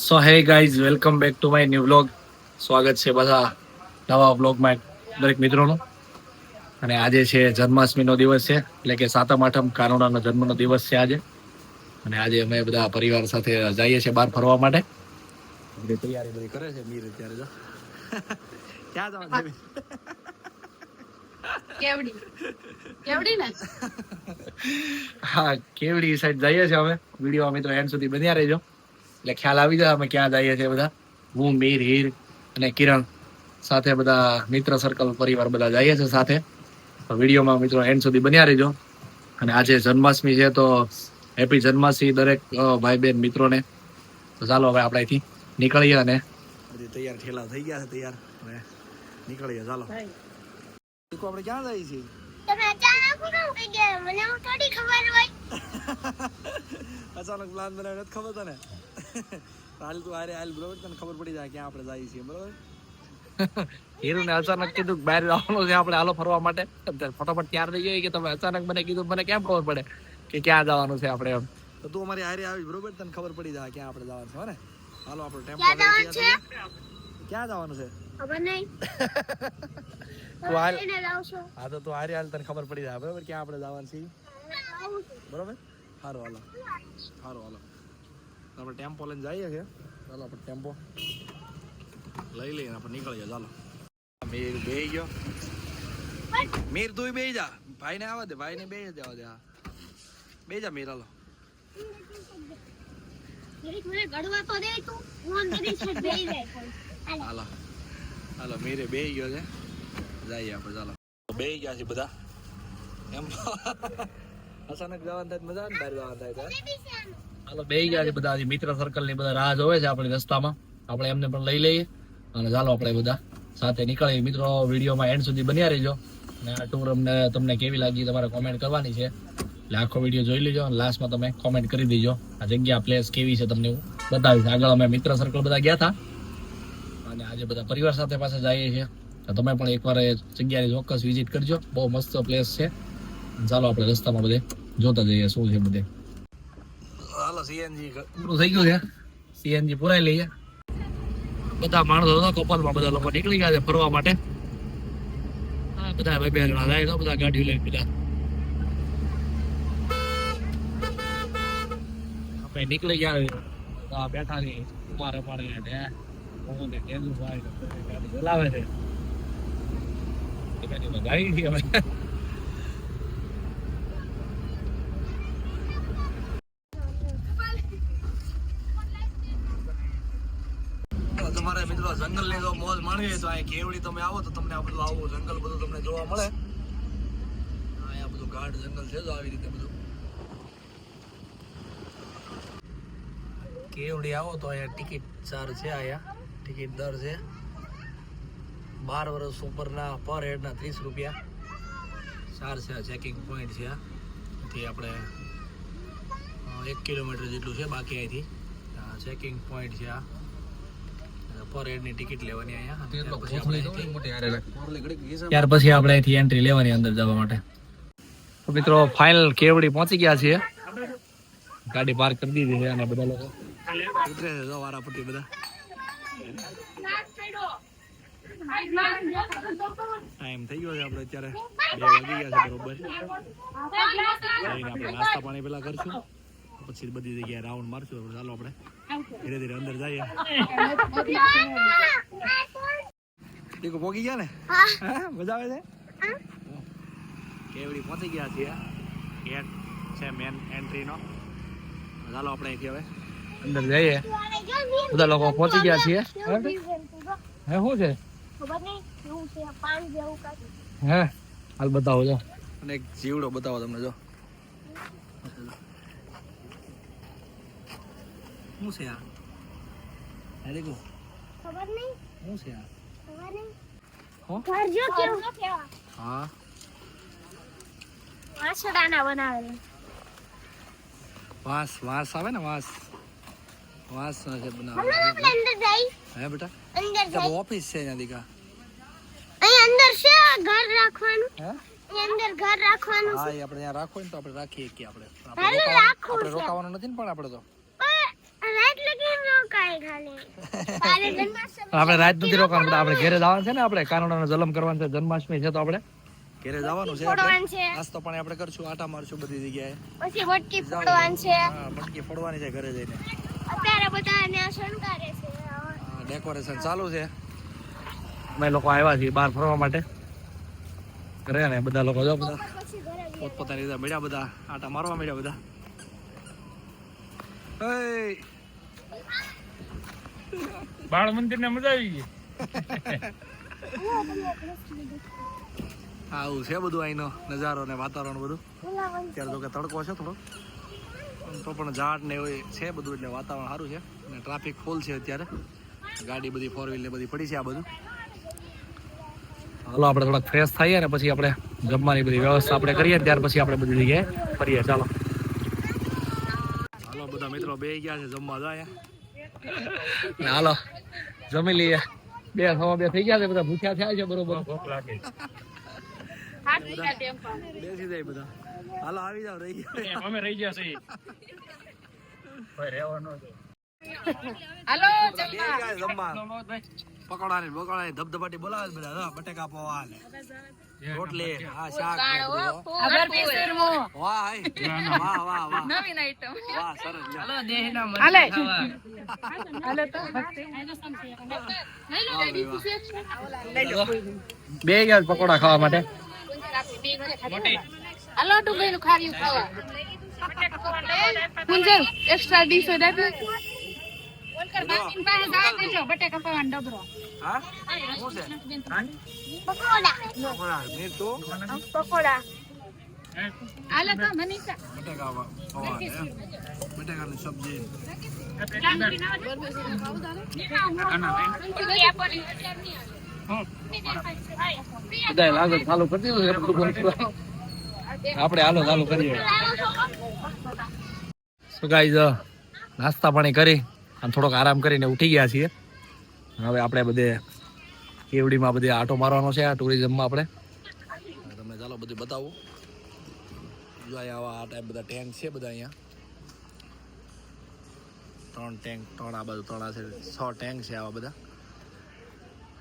So hey guys welcome back to my new vlog સ્વાગત છે બધા નવા વ્લોગમાં દરેક મિત્રોનું. અને આજે છે જન્માષ્ટમીનો દિવસ છે એટલે કે સાતમ આઠમ કાનુડાનો જન્મનો દિવસ છે આજે. અને આજે અમે બધા પરિવાર સાથે જઈએ છીએ બહાર ફરવા માટે. તૈયારી બધી કરે છે મીર અત્યારે જો. ક્યાં જવાનું કેવડી. કેવડી ને? હા કેવડી સાઈડ જઈએ છીએ અમે. વીડિયો મિત્રો એન્ડ સુધી બન્યા રહેજો. એટલે ખ્યાલ આવી જાય અમે ક્યાં જઈએ છીએ બધા? હું મીર હીર અને કિરણ સાથે બધા મિત્ર સર્કલ પરિવાર બધા જઈએ છીએ સાથે. તો વિડીયોમાં મિત્રો એન્ડ સુધી બન્યા રહેજો. અને આજે જન્માષ્ટમી છે તો હેપી જન્માષ્ટમી દરેક ભાઈ બહેન મિત્રોને. તો ચાલો હવે આપણે અહીંથી નીકળીએ અને તૈયાર ઠેલા થઈ ગયા છે તૈયાર. હવે નીકળીએ ચાલો. આપણે ક્યાં જઈએ છીએ? તમે અચાનક કેમ કહી ગયા? મને થોડી ખબર હોય. અચાનક પ્લાન બનાવ્યો નથી ખબર તને? હાલ તું આરે હાલ બરોબર તને ખબર પડી જાય ક્યાં આપણે જઈએ છીએ બરોબર? હીરુ ને અચાનક કીધું કે બહાર આવવાનું છે આપણે હાલો ફરવા માટે. ફટાફટ તૈયાર થઈ ગઈ કે તમે અચાનક મને કીધું મને કેમ ખબર પડે કે ક્યાં જવાનું છે આપણે એમ. તો તું અમારી હારે આવી બરોબર? તને ખબર પડી જાય ક્યાં આપણે જવાનું છે હો ને? હાલો આપણો ટેમ્પો ક્યાં જવાનું છે? ક્યાં જવાનું છે? ખબર નહીં. તું હાલ. હા તો તું હારે હાલ તને ખબર પડી જાય બરોબર? ક્યાં આપણે જવાનું છે છે. બરોબર? સારું હાલો. સારું હાલો. તો આપણે ટેમ્પો લઈને જઈએ છીએ. ચાલો આપણે ટેમ્પો લઈ લઈને આપણે નીકળીએ ચાલો. મીર બે ગયો. મીર તું બે જા. ભાઈને આવવા દે ભાઈને બે દેવા દે હા. બે જા મીર હાલો. હાલ. હાલો. મીરે બે ગયો છે. જઈએ આપણે ચાલો. બે ગયા છે બધા. એમ અચાનક જવાનું થાય મજા આવે ને બહાર જવાનું થાય. હાલો, બે ગયા છે બધા મિત્ર સર્કલની બધા રાહ જોવે છે આપણે રસ્તામાં. આપણે એમને પણ લઈ લઈએ. અને ચાલો આપણે બધા સાથે નીકળીએ. મિત્રો વિડીયોમાં એન્ડ સુધી બન્યા રહેજો. અને આ ટૂર અમને, તમને કેવી લાગી તમારે કોમેન્ટ કરવાની છે. એટલે આખો વીડિયો જોઈ લેજો અને લાસ્ટમાં તમે કોમેન્ટ કરી દેજો. આ જગ્યા પ્લેસ કેવી છે તમને હું બતાવીશ. આગળ અમે મિત્ર સર્કલ બધા ગયા હતા અને આજે બધા પરિવાર સાથે પાસે જઈએ છીએ. તો તમે પણ એકવાર એ જગ્યાએ ચોક્કસ વિઝિટ કરજો. બહુ મસ્ત પ્લેસ છે. ચાલો આપણે રસ્તામાં બધે જોતા જઈએ, શું છે બધે. બધા માણસો હતા, કપાલમાં બધા લોકો નીકળી ગયા છે ફરવા માટે. બધા ભાઈ બે જણા જાય બધા ગાડી લઈને આપણે નીકળી ગયા બેઠા છે ઉમારે પાડે ને હું. ને કેજુભાઈ ને બધા ગાડી ચલાવે છે. છે તમારે મિત્રો જંગલની જો મોજ માણવી કેવડી તમે આવો તો તમને આ બધું આવું, જંગલ બધું તમને જોવા મળે. અહીંયા બધું ગાઢ જંગલ છે તો આવી રીતે બધું. કેવડી આવો તો અહીંયા ટિકિટ ચાર્જ છે અહીંયા. ટિકિટ દર છે. બાર વર્ષ ઉપરના પર હેડના ત્રીસ રૂપિયા. ચાર છે ચેકિંગ પોઈન્ટ છે આ. થી આપણે એક કિલોમીટર જેટલું છે બાકી અહીંથી. ચેકિંગ પોઈન્ટ છે આ. પર હેડની ટિકિટ લેવાની અહીંયા ત્યાર પછી આપણે અહીંથી- એન્ટ્રી લેવાની અંદર જવા માટે. તો મિત્રો ફાઇનલ કેવડી પહોંચી ગયા છીએ. ગાડી પાર્ક કરી દીધી છે અને બધા લોકો. ઉતરે છે જો વારાપટ્ટી બધા. ટાઈમ થઈ ગયો છે આપણે અત્યારે. બે વાગી ગયા છે બરોબર. આપણે નાસ્તા પાણી પેલા કરશું. પછી બધી જગ્યાએ રાઉન્ડ મારશું ચાલો આપણે ધીરે ધીરે અંદર જઈએ. દીકો પોગી ગયા ને? મજા આવે છે? કેવડી પહોંચી ગયા છીએ. ગેટ છે મેન એન્ટ્રીનો ચાલો આપણે અહીંથી હવે અંદર જઈએ. બધા લોકો પહોંચી ગયા છીએ. હે શું છે. હે હાલ બતાવો જો. અને એક જીવડો બતાવો તમને જો. શું છે આ? હે દેખો. ખબર નહીં? શું છે આ? ખબર નહીં? હો? ઘર જો કેવું? હા. વાસડાના બનાવેલા. વાસ વાસ આવે ને વાસ? વાંસ છે બનાવે આપણે અંદર જઈ. હે બેટા? અંદર જઈ. ઓફિસ છે ત્યાં દીકા. અહીં અંદર છે ઘર રાખવાનું? હે? અંદર ઘર રાખવાનું હા એ આપણે ત્યાં રાખવું ને તો આપણે રાખીએ કે આપણે. આપણે. રોકાવાનું નથી ને પણ આપણે તો પણ રાત લગી ન કાંઈ ખાલી બારે જન્માષ્ટમી આપણે રાત નથી રોકાવાનું બધા આપણે ઘેરે જવાનું છે ને આપણે. કાનડાનો જલમ કરવાનું છે જન્માષ્ટમી છે તો આપણે ઘેરે જવાનું છે નાસ્તો પાણી આપણે કરશું આટા મારશું બધી જગ્યાએ. પછી વટકી ફોડવાનું છે. હા મટકી ફોડવાની છે ઘરે જઈને. અત્યારે બધા ને શણગારે છે. ડેકોરેશન ચાલુ છે. અમે લોકો આવ્યા છીએ બહાર ફરવા માટે. ઘરે ને બધા લોકો જો બધા. પોતપોતાની રીતે મળ્યા બધા આટા મારવા મળ્યા બધા. બાળ મંદિર ને મજા આવી ગઈ. આવું છે બધું અહીંનો નજારો ને વાતાવરણ બધું. ત્યારે તો કે તડકો છે થોડો તો પણ ઝાડ ને એવું છે બધું એટલે વાતાવરણ સારું છે. અને ટ્રાફિક ફૂલ છે અત્યારે. ગાડી બધી ફોર વ્હીલ ને બધી પડી છે આ બધું. હાલો, આપણે થોડાક ફ્રેશ થઈએ ને પછી આપણે જમવાની બધી વ્યવસ્થા આપણે કરીએ ત્યાર પછી આપણે બધી જગ્યાએ ફરીએ. ચાલો. હાલો, બધા મિત્રો બે ગયા છે જમવા જાય. હાલો જમી લઈએ. બે સવા બે થઈ ગયા છે બધા ભૂખ્યા થયા છે બરોબર. ભૂખ લાગે. બેસી જાય બધા. હાલો આવી જાવ રહી ગયા અમે રહી ગયા છીએ. ભાઈ રહેવાનો છે. હાલો જમવા. પકોડા ને બકોડા ધબધબાટી બોલાવે બધા. બટેકા પૌવા રોટલી હા શાક ને બધું, હો. અગર પીસરમો વાહ વાહ વાહ વાહ. નવીન આઈટમ વાહ સરસ લ્યો. હાલે હાલે. તો બે ગયા પકોડા ખાવા માટે. હાલો ખાવા. એક્સ્ટ્રા ડીશ હોય કર બાકી પાસે જા કરજો બટે કપાવા ડબરો. હા? શું છે? પકોડા પકોડા. તો પકોડા. આલા તો મનીષા. બટેકા પવા બટેકા ની સબ્જી. નાસ્તા પાણી કરી. અને થોડોક આરામ કરીને ઉઠી ગયા છીએ. હવે આપણે બધે કેવડીમાં બધે આટો મારવાનો છે, આ ટુરિઝમમાં આપણે. તમને ચાલો બધું બતાવું. જો અહીંયા આવા આ ટાઈપ બધા ટેન્ક છે બધા અહીંયા. ત્રણ ટેન્ક ત્રણ આ બાજુ ત્રણ આ છે. છ ટેન્ક છે આવા બધા.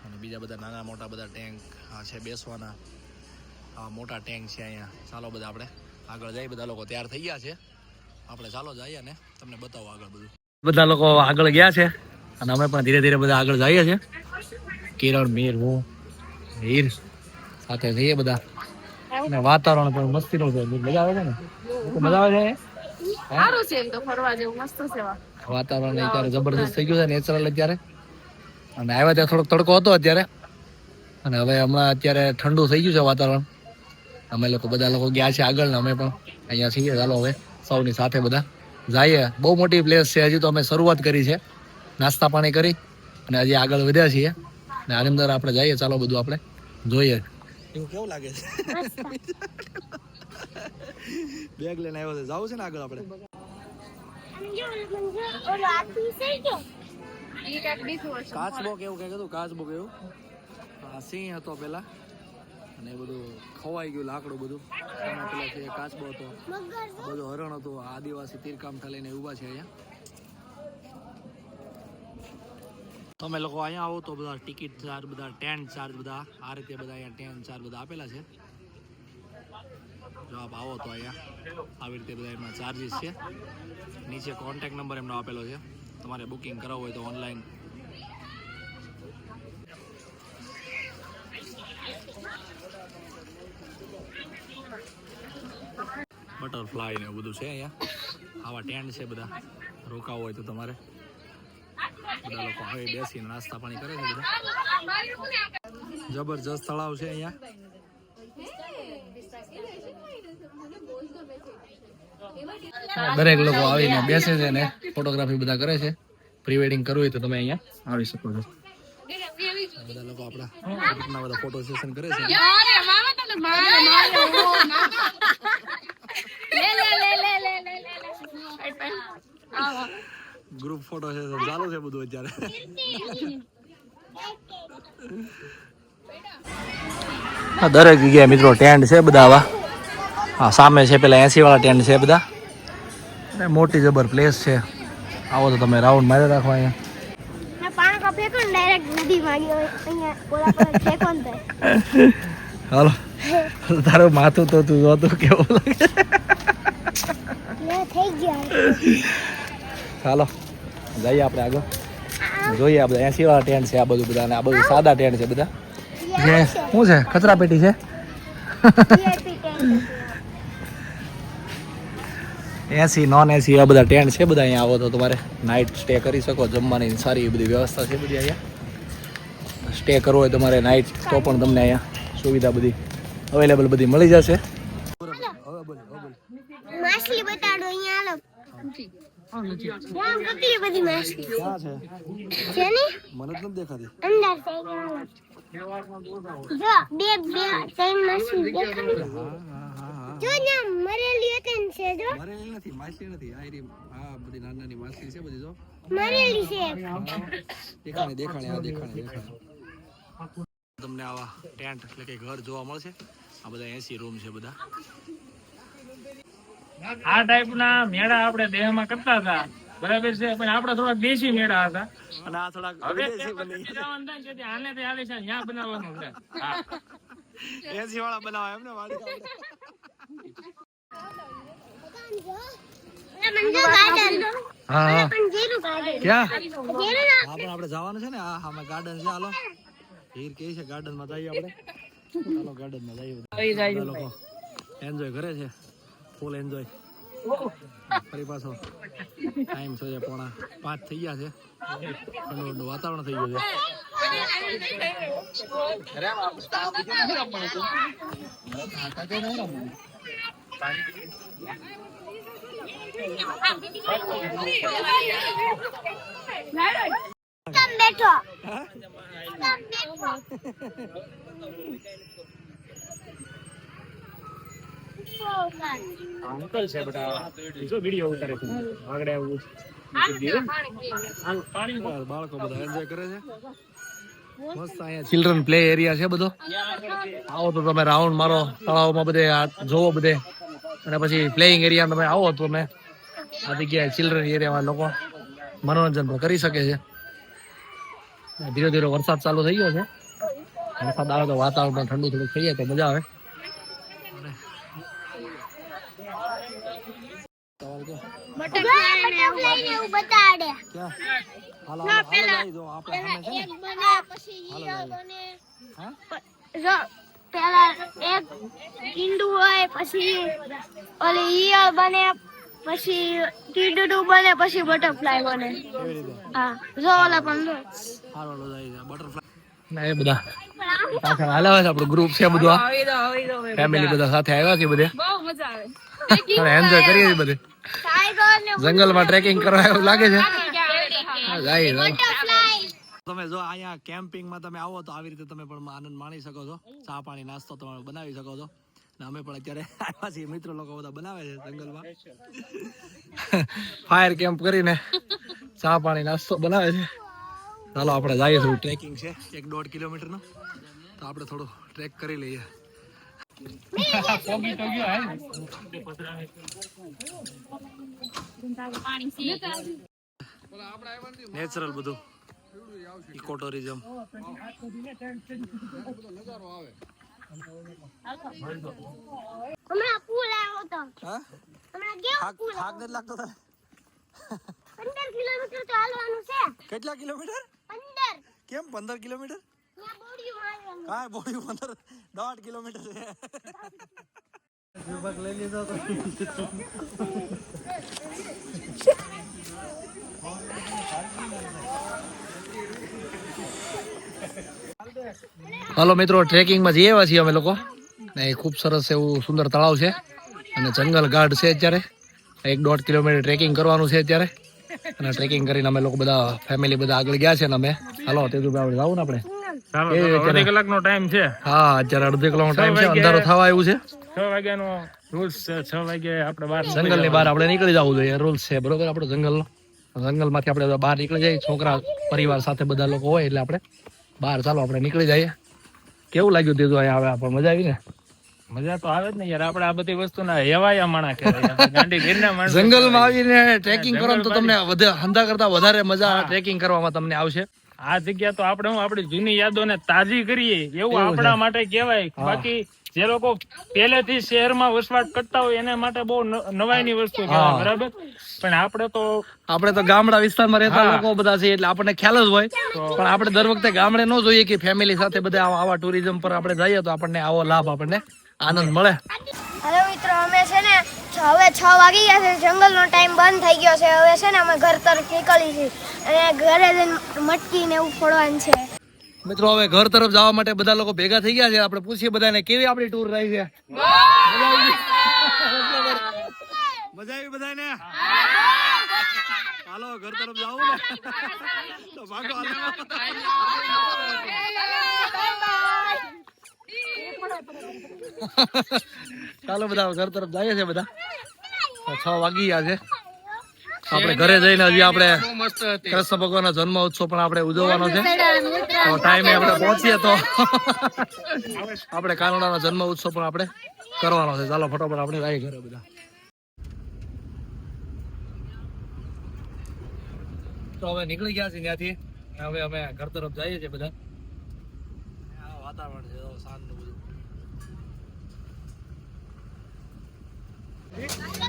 અને બીજા બધા નાના મોટા બધા ટેન્ક આ છે બેસવાના. આ મોટા ટેન્ક છે અહીંયા. ચાલો બધા આપણે આગળ જઈએ. બધા લોકો તૈયાર થઈ ગયા છે. આપણે ચાલો જઈએ ને. તમને બતાવો આગળ બધું. બધા લોકો આગળ ગયા છે અને અમે પણ ધીરે ધીરે બધા આગળ જઈએ છીએ. કિરણ મીર હું હીર સાથે જઈએ બધા. અને વાતાવરણ પણ મસ્તીનું છે. મજા આવે છે ને? મજા આવે છે? સારું છે એમ તો ફરવા જેવું મસ્ત છે વાતાવરણ અત્યારે જબરદસ્ત થઈ ગયું છે નેચરલ અત્યારે. અને આવ્યા ત્યાં થોડોક તડકો હતો અત્યારે. અને હવે હમણાં અત્યારે ઠંડુ થઈ ગયું છે વાતાવરણ. અમે લોકો બધા લોકો ગયા છે આગળ ને અમે પણ અહીંયા છીએ. ચાલો હવે સૌની સાથે બધા. જઈએ. બહુ મોટી પ્લેસ છે હજી તો અમે શરૂઆત કરી છે. નાસ્તા પાણી કરી અને હજી આગળ વધ્યા છીએ. ને આની અંદર આપણે જઈએ. ચાલો બધું આપણે જોઈએ. એવું કેવું લાગે છે? બેગ લઈને આવ્યો છે. જવું છે ને આગળ આપણે? અને. કાચબો કેવું? કઈ હતું કાચબો કેવું? સિંહ હતો પેલા. અને બધું ખવાઈ ગયું, લાકડું બધું. એમાં પેલા છે કાચબો હતો બધો હરણ હતું આદિવાસી તીરકામ લઈને ઊભા છે અહીંયા. તમે લોકો અહીંયા આવો તો બધા ટિકિટ ચાર્જ, બધા ટેન્ટ ચાર્જ, બધા આ રીતે બધા અહીંયા ટેન્ટ ચાર્જ બધા આપેલા છે. જો આપ આવો તો અહીંયા, આવી રીતે બધા એમના ચાર્જીસ છે. નીચે કોન્ટેક નંબર એમનો આપેલો છે. તમારે બુકિંગ કરાવવું હોય તો ઓનલાઈન બટરફ્લાય ને એવું બધું છે અહીંયા. આવા ટેન્ટ છે બધા. રોકાવું હોય તો તમારે. બધા લોકો હવે બેસીને નાસ્તા પાણી કરે છે બધા. જબરજસ્ત તળાવ છે અહીંયા. દરેક લોકો આવીને બેસે છે ને ફોટોગ્રાફી બધા કરે છે. પ્રી વેડિંગ કરવું હોય તો તમે અહીંયા આવી શકો છો. બધા લોકો આપણા બધા ફોટો સેશન કરે છે. ગ્રુપ ફોટો છે ચાલુ છે બધું અત્યારે. દરેક જગ્યાએ મિત્રો ટેન્ટ છે બધા આવા. હા સામે છે પેલા એસી વાળા ટેન્ટ છે બધા. અને મોટી જબર પ્લેસ છે. આવો તો તમે રાઉન્ડ મારી રાખો અહીંયા. હાલો. તારું માથું તો તું જોતું કેવું લાગે? થઈ ગયા. ચાલો જઈએ આપણે આગળ. જોઈએ આપણે એસી વાળા ટેન્ટ છે આ બધું બધા આ બધું સાદા ટેન્ટ છે બધા. જે શું છે? કચરા પેટી છે. એસી નોન એસી આ બધા ટેન્ટ છે બધા અહીંયા આવો તો તમારે નાઇટ સ્ટે કરી શકો જમવાની સારી બધી વ્યવસ્થા છે બધી અહીંયા. સ્ટે કરવો હોય તમારે નાઇટ તો પણ તમને અહીંયા સુવિધા બધી અવેલેબલ બધી મળી જશે. માછલી બતાડો અહીંયા નાની નાની માછલી છે બધી જો મરેલી આ દેખાણી દેખાણી તમને આવા ટેન્ટ એટલે કે ઘર જોવા મળશે આ બધા એસી રૂમ છે. બધા આ ટાઈપ ના મેળા આપણે દેહમાં કરતા હતા. બરાબર છે પણ આપણે થોડાક દેશી મેળા હતા. અને આ થોડાક જવાનું આને તે આવે છે ત્યાં બનાવવાનું છે એસી વાળા બનાવા એમ ને વાડી હા હા. પણ જીરું ગાર્ડન? જવાનું છે ને આ ગાર્ડન છે હાલો. હીર કે છે ગાર્ડનમાં જઈએ આપણે. ચાલો ગાર્ડનમાં જઈએ લોકો. એન્જોય કરે છે. ફૂલ એન્જોય ફરી પાછો. ટાઈમ છે જે પોણા પાંચ થઈ ગયા છે. ઠંડુ વાતાવરણ થઈ ગયું છે. બેઠો. અંકલ છે બેટા જો વીડિયો ઉતારે છે. આગળ આવું બાળકો બધા એન્જોય કરે છે. મસ્ત અહીંયા ચિલ્ડ્રન પ્લે એરિયા છે બધો. આવો તો તમે રાઉન્ડ મારો તળાવમાં બધે જોવો બધે. અને પછી પ્લેઇંગ એરિયા તમે આવો તો તમે આ જગ્યાએ ચિલ્ડ્રન એરિયામાં લોકો. મનોરંજન પણ કરી શકે છે. ધીરે ધીરે વરસાદ ચાલુ થઈ ગયો છે. વરસાદ આવે તો વાતાવરણ ઠંડુ થોડું થઈ જાય તો મજા આવે. બટરફ્લાય ને એવું બતાડે. હાલો આપણે ને એક બને પછી ઈયળ બને જો પેલા એક ઈંડું હોય પછી ઓલી ઈયળ બને પછી ટીડું બને પછી બટરફ્લાય બને. હા જો ઓલા પણ જો. હાલો હાલો લઈ જાઓ બટરફ્લાય. ના એ બધા. હાલે છે આપણું ગ્રુપ છે બધું ફેમિલી બધા. સાથે આવ્યા છે બધે? બહુ મજા આવે. અને એન્જોય કરીએ બધે. જંગલમાં ટ્રેકિંગ કરવા એવું લાગે છે? તમે જો અહીંયા કેમ્પિંગમાં તમે આવો તો આવી રીતે તમે પણ આનંદ માણી શકો છો. ચા પાણી નાસ્તો તમે બનાવી શકો છો. ને અમે પણ અત્યારે આવ્યા છીએ. મિત્રો લોકો બધા બનાવે છે જંગલમાં. ફાયર કેમ્પ કરીને ચા પાણી નાસ્તો બનાવે છે. ચાલો આપણે જઈએ થોડું ટ્રેકિંગ છે. એક દોઢ કિલોમીટરનો. તો આપણે થોડું ટ્રેક કરી લઈએ. પોગી તો ગયો હાલ નેચરલ બધું. ઇકો ટુરિઝમ હમણાં પુલ આવ્યો તો. હમણાં કેવો પુલ. થાક નથી લાગતો તને? પંદર કિલોમીટર તો હાલવાનું છે. કેટલા કિલોમીટર? કેમ પંદર કિલોમીટર? ત્યાં મારવાનું પંદર દોઢ કિલોમીટર છે. લઈ લીધો તો. હાલો મિત્રો ટ્રેકિંગમાં જઈએ આવ્યા છીએ અમે લોકો. ને એ ખૂબ સરસ એવું સુંદર તળાવ છે. અને જંગલ ગાર્ડ છે અત્યારે. એક દોઢ કિલોમીટર ટ્રેકિંગ કરવાનું છે અત્યારે. અને ટ્રેકિંગ કરીને અમે લોકો બધા ફેમિલી બધા આગળ ગયા છે ને અમે. હાલો તેજુભાઈ આપણે જાવું ને આપણે? અડધી કલાકનો ટાઈમ છે. હા અત્યારે અડધી કલાકનો ટાઈમ છે અંધારો થવા આવ્યું છે. છ વાગ્યાનો રૂલ્સ છે છ વાગે આપણે બહાર જંગલની બહાર આપણે નીકળી જવું જોઈએ રૂલ્સ છે બરોબર? આપણો જંગલ જંગલમાંથી આપણે બહાર નીકળી જઈએ છોકરા પરિવાર સાથે બધા લોકો હોય એટલે આપણે બહાર ચાલો આપણે નીકળી જઈએ. કેવું લાગ્યું દીધું અહીંયા આવે? આપણે મજા આવી ને? મજા તો આવે જ ને યાર આપણે આ બધી વસ્તુના હેવાયા માણા કહેવાય. જંગલમાં જંગલમાં આવીને ટ્રેકિંગ કરવાનું તો તમને હંધા કરતા વધારે મજા ટ્રેકિંગ કરવામાં તમને આવશે. આ જગ્યા તો આપણે હું આપણી જૂની યાદોને તાજી કરીએ એવું આપણા માટે કહેવાય. બાકી જે લોકો પહેલેથી શહેરમાં વસવાટ કરતા હોય એના માટે બહુ ન- નવાઈની વસ્તુ કહેવાય બરાબર? પણ આપણે તો આપણે તો ગામડા વિસ્તારમાં રહેતા. લોકો બધા છે એટલે આપણને ખ્યાલ જ હોય. પણ આપણે દર વખતે ગામડે ન જોઈએ કે ફેમિલી સાથે બધા આવા- આવા ટુરિઝમ પર આપણે જઈએ તો આપણને આવો લાભ આપણને આનંદ મળે. હેલો મિત્રો અમે છે ને છ- હવે છ વાગી ગયા છે. જંગલનો ટાઈમ બંધ થઈ ગયો છે. હવે છે ને અમે ઘર તરફ નીકળી છીએ. અને ઘરે જઈને મટકી ને એવું ફોડવાનું છે. મિત્રો હવે ઘર તરફ જવા માટે બધા લોકો ભેગા થઈ ગયા છે. આપણે પૂછીએ બધાને કેવી આપણી ટૂર રહી છે? મજા આવી? બધાને? હાલો ઘર તરફ જાવું ને. તો ભાગો હાલો. ચાલો બધા ઘર તરફ જઈએ છે બધા. છ વાગી ગયા છે. આપણે ઘરે જઈને હજી આપણે કૃષ્ણ ભગવાનનો જન્મ ઉત્સવ પણ આપણે ઉજવવાનો છે. તો ટાઈમે આપણે પહોંચીએ તો. આપણે કાનડાનો જન્મ ઉત્સવ પણ આપણે કરવાનો છે. ચાલો ફટાફટ આપણે આવી ઘરે બધા. તો હવે નીકળી ગયા છે ત્યાંથી. હવે અમે ઘર તરફ જઈએ છીએ બધા. વાતાવરણ છે શાંતનું બધું.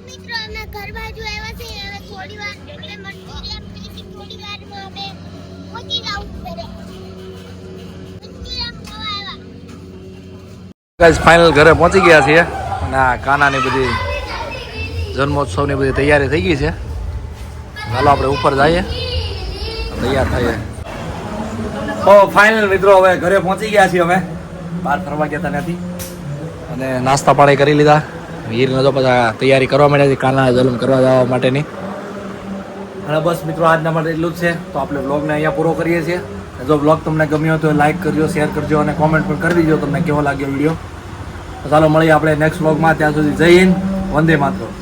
મિત્રો અમે ઘર બાજુ આવ્યા છે હવે થોડી વાર એટલે મટકી થોડી વારમાં અમે પહોંચી જવું ઘરે. મટકી આમ નવા આવ્યા. ગાઈસ ફાઇનલ ઘરે પહોંચી ગયા છીએ અને આ કાનાની બધી જન્મોત્સવની બધી તૈયારી થઈ ગઈ છે. ચાલો આપણે ઉપર જઈએ. તૈયાર થઈએ. તો ફાઇનલ મિત્રો, હવે ઘરે પહોંચી ગયા છીએ અમે. બહાર ફરવા ગયા હતા ત્યાંથી. અને નાસ્તા પાણી કરી લીધા. વીરને તો પછી તૈયારી કરવા માંડ્યા છે, કાના જલમ કરવા જવા માટેની. અને બસ મિત્રો, આજના માટે એટલું જ છે. તો આપણે બ્લોગને અહીંયા પૂરો કરીએ છીએ. જો બ્લોગ તમને ગમ્યો તો લાઈક કરજો, શેર કરજો અને કોમેન્ટ પણ કરી દીજો, તમને કેવો લાગ્યો વીડિયો. ચાલો મળીએ આપણે નેક્સ્ટ બ્લોગમાં ત્યાં સુધી જઈ હિન્દ, વંદે માતરમ.